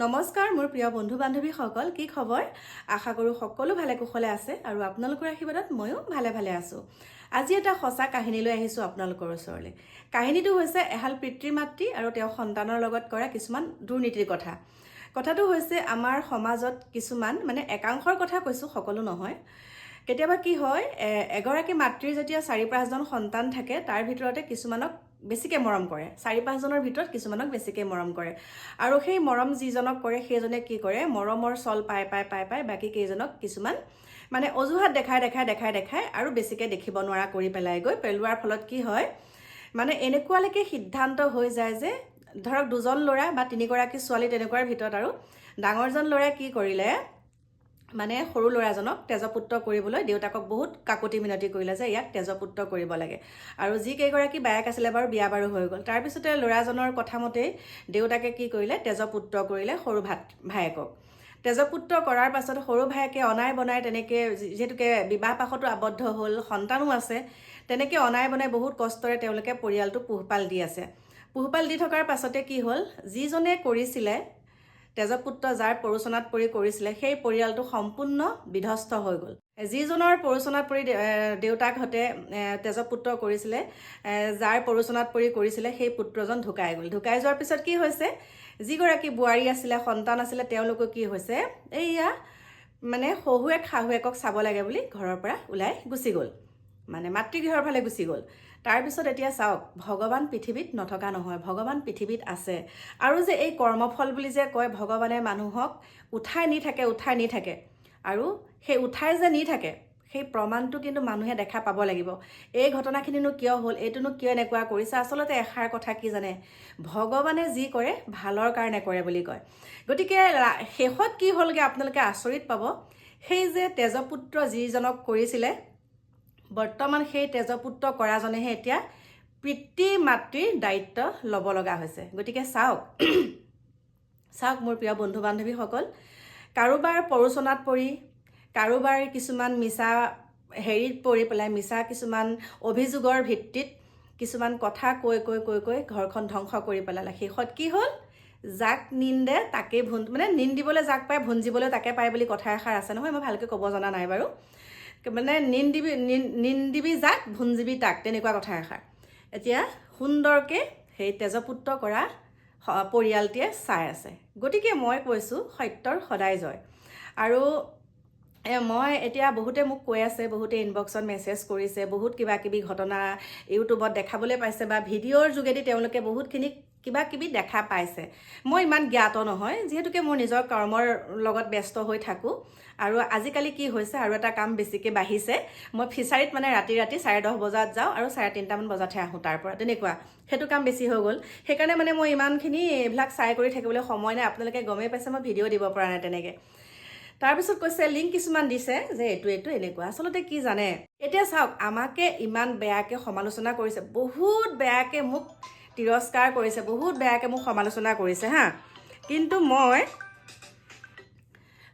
নমস্কাৰ মোৰ প্ৰিয় বন্ধু বান্ধৱীসকল কি খবৰ? আশা কৰোঁ সকলো ভালে কুশলে আছে আৰু আপোনালোকৰ আশীৰ্বাদত ময়ো ভালে ভালে আছোঁ। আজি এটা সঁচা কাহিনী লৈ আহিছোঁ আপোনালোকৰ ওচৰলৈ। কাহিনীটো হৈছে এহাল পিতৃ মাতৃ আৰু তেওঁৰ সন্তানৰ লগত কৰা কিছুমান দুৰ্নীতিৰ কথা। কথাটো হৈছে আমাৰ সমাজত কিছুমান মানে একাংশৰ কথা কৈছোঁ সকলো নহয়। কেতিয়াবা কি হয় এগৰাকী মাতৃৰ যেতিয়া চাৰি পাঁচজন সন্তান থাকে তাৰ ভিতৰতে কিছুমানক বেছিকৈ মৰম কৰে। চাৰি পাঁচজনৰ ভিতৰত কিছুমানক বেছিকৈ মৰম কৰে। আৰু সেই মৰম যিজনক কৰে সেইজনে কি কৰে মৰমৰ চল পাই পাই পাই পাই বাকী কেইজনক কিছুমান মানে অজুহাত দেখাই দেখাই দেখাই দেখাই আৰু বেছিকৈ দেখিব নোৱাৰা কৰি পেলাই গৈ পেলোৱাৰ ফলত কি হয় মানে এনেকুৱালৈকে সিদ্ধান্ত হৈ যায় যে ধৰক দুজন ল'ৰা বা তিনিগৰাকী ছোৱালী তেনেকুৱাৰ ভিতৰত আৰু ডাঙৰজন ল'ৰাই কি কৰিলে মানে সৰু ল'ৰাজনক তেজপুত্ৰ কৰিবলৈ দেউতাকক বহুত কাকতি মিনতি কৰিলে যে ইয়াক তেজপুত্ৰ কৰিব লাগে। আৰু যিকেইগৰাকী বায়েক আছিলে বাৰু বিয়া বাৰু হৈ গ'ল। তাৰপিছতে ল'ৰাজনৰ কথা মতেই দেউতাকে কি কৰিলে তেজপুত্ৰ কৰিলে সৰু ভাত ভায়েকক। তেজপুত্ৰ কৰাৰ পাছত সৰু ভায়েকে অনাই বনাই তেনেকৈ যিহেতুকে বিবাহ পাশতো আবদ্ধ হ'ল সন্তানো আছে তেনেকৈ অনাই বনাই বহুত কষ্টৰে তেওঁলোকে পৰিয়ালটো পোহপাল দি আছে। পোহপাল দি থকাৰ পাছতে কি হ'ল যিজনে কৰিছিলে তেজপুত্ৰ যাৰ প্ৰৰোচনাত পৰি কৰিছিলে সেই পৰিয়ালটো সম্পূৰ্ণ বিধ্বস্ত হৈ গ'ল। যিজনৰ প্ৰৰোচনাত পৰি দেউতাকহঁতে তেজপুত্ৰ কৰিছিলে যাৰ প্ৰৰোচনাত পৰি কৰিছিলে সেই পুত্ৰজন ঢুকাই গ'ল। ঢুকাই যোৱাৰ পিছত কি হৈছে যিগৰাকী বোৱাৰী আছিলে সন্তান আছিলে তেওঁলোকো কি হৈছে এইয়া মানে শহুৱেক শাহুৱেকক চাব লাগে বুলি ঘৰৰ পৰা ওলাই গুচি গ'ল। মানে মাতৃগৃহৰ ফালে গুচি গ'ল। তাৰপিছত এতিয়া চাওক ভগৱান পৃথিৱীত নথকা নহয় ভগৱান পৃথিৱীত আছে। আৰু যে এই কৰ্মফল বুলি যে কয় ভগৱানে মানুহক উঠাই নি থাকে উঠাই নি থাকে। আৰু সেই উঠাই যে নি থাকে সেই প্ৰমাণটো কিন্তু মানুহে দেখা পাব লাগিব। এই ঘটনাখিনিনো কিয় হ'ল এইটোনো কিয় এনেকুৱা কৰিছে আচলতে এষাৰ কথা কি জানে? ভগৱানে যি কৰে ভালৰ কাৰণে কৰে বুলি কয়। গতিকে শেষত কি হ'লগৈ আপোনালোকে আচৰিত পাব? সেই যে তেজপুত্ৰ যিজনক কৰিছিলে বৰ্তমান সেই তেজপুত্ৰ কৰাজনেহে এতিয়া পিতৃ মাতৃৰ দায়িত্ব ল'ব লগা হৈছে। গতিকে চাওক চাওক মোৰ প্ৰিয় বন্ধু বান্ধৱীসকল কাৰোবাৰ প্ৰৰোচনাত পৰি কাৰোবাৰ কিছুমান মিছা হেৰিত পৰি পেলাই মিছা কিছুমান অভিযোগৰ ভিত্তিত কিছুমান কথা কৈ কৈ কৈ কৈ ঘৰখন ধ্বংস কৰি পেলালে। শেষত কি হ'ল? যাক নিন্দে তাকেই ভুন মানে নিন্দিবলৈ যাক পায় ভুঞ্জিবলৈ তাকে পায় বুলি কথা এষাৰ আছে। নহয় মই ভালকৈ ক'ব জনা নাই বাৰু। মানে নিন্দিবি নিন- নিন্দিবি যাক ভুঞ্জিবি তাক তেনেকুৱা কথা এষাৰ। এতিয়া সুন্দৰকৈ সেই তেজপুত্ৰ কৰা পৰিয়ালটিয়ে চাই আছে। গতিকে মই কৈছোঁ সত্যৰ সদায় জয়। আৰু মই এতিয়া বহুতে মোক কৈ আছে বহুতে ইনবক্সত মেছেজ কৰিছে বহুত কিবা কিবি ঘটনা ইউটিউবত দেখাবলৈ পাইছে বা ভিডিঅ'ৰ যোগেদি তেওঁলোকে বহুতখিনি কিবা কিবি দেখা পাইছে। মই ইমান জ্ঞাত নহয় যিহেতুকে মোৰ নিজৰ কৰ্মৰ লগত ব্যস্ত হৈ থাকোঁ। আৰু আজিকালি কি হৈছে আৰু এটা কাম বেছিকৈ বাঢ়িছে। মই ফিচাৰীত মানে ৰাতি ৰাতি চাৰে দহ বজাত যাওঁ আৰু চাৰে তিনিটামান বজাতহে আহোঁ তাৰ পৰা। তেনেকুৱা সেইটো কাম বেছি হৈ গ'ল। সেইকাৰণে মানে মই ইমানখিনি এইবিলাক চাই কৰি থাকিবলৈ সময় নাই। আপোনালোকে গমেই পাইছে মই ভিডিঅ' দিব পৰা নাই তেনেকৈ। তাৰপিছত কৈছে লিংক কিছুমান দিছে যে এইটো এইটো এনেকুৱা। আচলতে কি জানে? এতিয়া চাওক আমাকে ইমান বেয়াকৈ সমালোচনা কৰিছে। বহুত বেয়াকৈ মোক তিৰস্কাৰ কৰিছে বহুত বেয়াকৈ মোক সমালোচনা কৰিছে হা। কিন্তু মই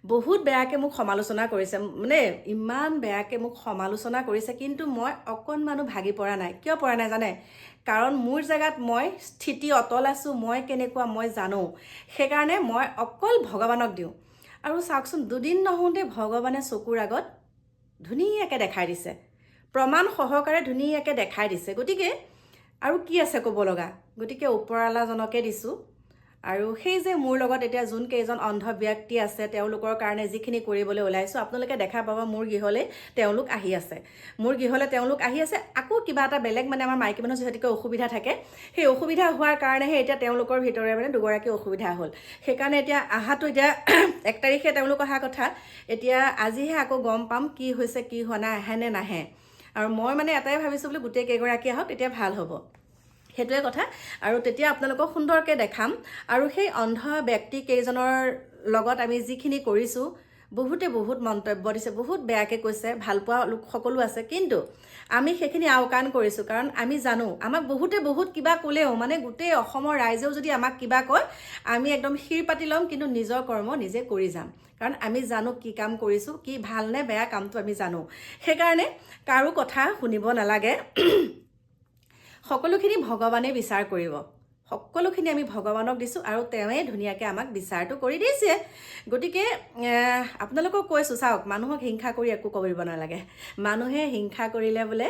বহুত বেয়াকৈ মোক সমালোচনা কৰিছে মানে ইমান বেয়াকৈ মোক সমালোচনা কৰিছে কিন্তু মই অকণমানো ভাগি পৰা নাই। কিয় পৰা নাই জানে? কাৰণ মোৰ জেগাত মই স্থিতি অটল আছোঁ মই কেনেকুৱা মই জানো। সেইকাৰণে মই অকল ভগৱানক দিওঁ। আৰু চাওকচোন দুদিন নহওঁতে ভগৱানে চকুৰ আগত ধুনীয়াকৈ দেখাই দিছে। প্ৰমাণ সহকাৰে ধুনীয়াকৈ দেখাই দিছে। গতিকে আৰু কি আছে ক'ব লগা? গতিকে ওপৰৱালাজনকে দিছোঁ। আৰু সেই যে মোৰ লগত এতিয়া যোন কেইজন অন্ধ ব্যক্তি আছে তেওঁলোকৰ কাৰণে যিখিনি কৰিবলৈ ওলাইছোঁ আপোনালোকে দেখা পাব মোৰ গৃহলৈ তেওঁলোক আহি আছে। মোৰ গৃহলৈ তেওঁলোক আহি আছে। আকৌ কিবা এটা বেলেগ মানে আমাৰ মাইকী মানুহ যিহেতুকে অসুবিধা থাকে সেই অসুবিধা হোৱাৰ কাৰণেহে এতিয়া তেওঁলোকৰ ভিতৰে মানে দুগৰাকী অসুবিধা হ'ল। সেইকাৰণে এতিয়া আহাটো এতিয়া এক তাৰিখে তেওঁলোক অহা কথা। এতিয়া আজিহে আকৌ গম পাম কি হৈছে কি হোৱা নাই আহে নে নাহে। আৰু মই মানে এটাই ভাবিছোঁ বোলো গোটেই কেইগৰাকী আহক তেতিয়া ভাল হ'ব। সেইটোৱে কথা। আৰু তেতিয়া আপোনালোকক সুন্দৰকৈ দেখাম। আৰু সেই অন্ধ ব্যক্তি কেইজনৰ লগত আমি যিখিনি কৰিছোঁ বহুতে বহুত মন্তব্য দিছে বহুত বেয়াকৈ কৈছে ভাল পোৱা লোক সকলো আছে। কিন্তু আমি সেইখিনি আওকাণ কৰিছোঁ কাৰণ আমি জানো আমাক বহুতে বহুত কিবা ক'লেও মানে গোটেই অসমৰ ৰাইজেও যদি আমাক কিবা কয় আমি একদম শিৰ পাতি ল'ম কিন্তু নিজৰ কৰ্ম নিজে কৰি যাম। কাৰণ আমি জানো কি কাম কৰিছোঁ কি ভাল নে বেয়া কামটো আমি জানো। সেইকাৰণে কাৰো কথা শুনিব নালাগে। সকলোখিনি ভগৱানে বিচাৰ কৰিব। সকলোখিনি আমি ভগৱানক দিছোঁ আৰু তেওঁৱে ধুনীয়াকৈ আমাক বিচাৰটো কৰি দিছে। গতিকে আপোনালোকক কৈছোঁ চাওক মানুহক হিংসা কৰি একো কৰিব নালাগে। মানুহে হিংসা কৰিলে বোলে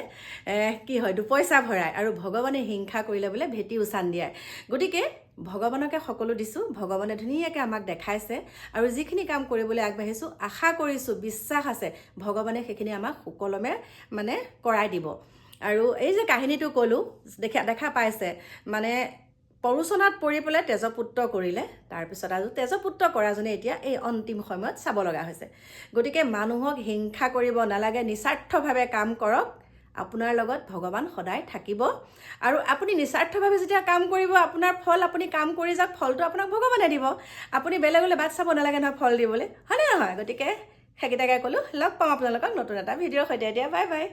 কি হয় দুপইচা ভৰায় আৰু ভগৱানে হিংসা কৰিলে বোলে ভেটি উচান দিয়ায় গতিকে ভগৱানকে সকলো দিছোঁ ভগৱানে ধুনীয়াকৈ আমাক দেখাইছে আৰু যিখিনি কাম কৰিবলৈ আগবাঢ়িছোঁ আশা কৰিছোঁ বিশ্বাস আছে ভগৱানে সেইখিনি আমাক সুকলমে মানে কৰাই দিব। আৰু এই যে কাহিনীটো ক'লোঁ দেখা দেখা পাইছে মানে পৰোচনাত পৰি পেলাই তেজপুত্ৰ কৰিলে। তাৰপিছত আৰু তেজপুত্ৰ কৰাজনে এতিয়া এই অন্তিম সময়ত চাব লগা হৈছে। গতিকে মানুহক হিংসা কৰিব নালাগে নিস্বাৰ্থভাৱে কাম কৰক। আপোনাৰ লগত ভগৱান সদায় থাকিব। আৰু আপুনি নিস্বাৰ্থভাৱে যেতিয়া কাম কৰিব আপোনাৰ ফল আপুনি কাম কৰি যাওক ফলটো আপোনাক ভগৱানে দিব। আপুনি বেলেগলৈ বাট চাব নালাগে নহয় ফল দিবলৈ। হয়নে নহয়? গতিকে সেইকেইটাকে ক'লোঁ। লগ পাম আপোনালোকক নতুন এটা ভিডিঅ'ৰ সৈতে। এতিয়া বাই বাই।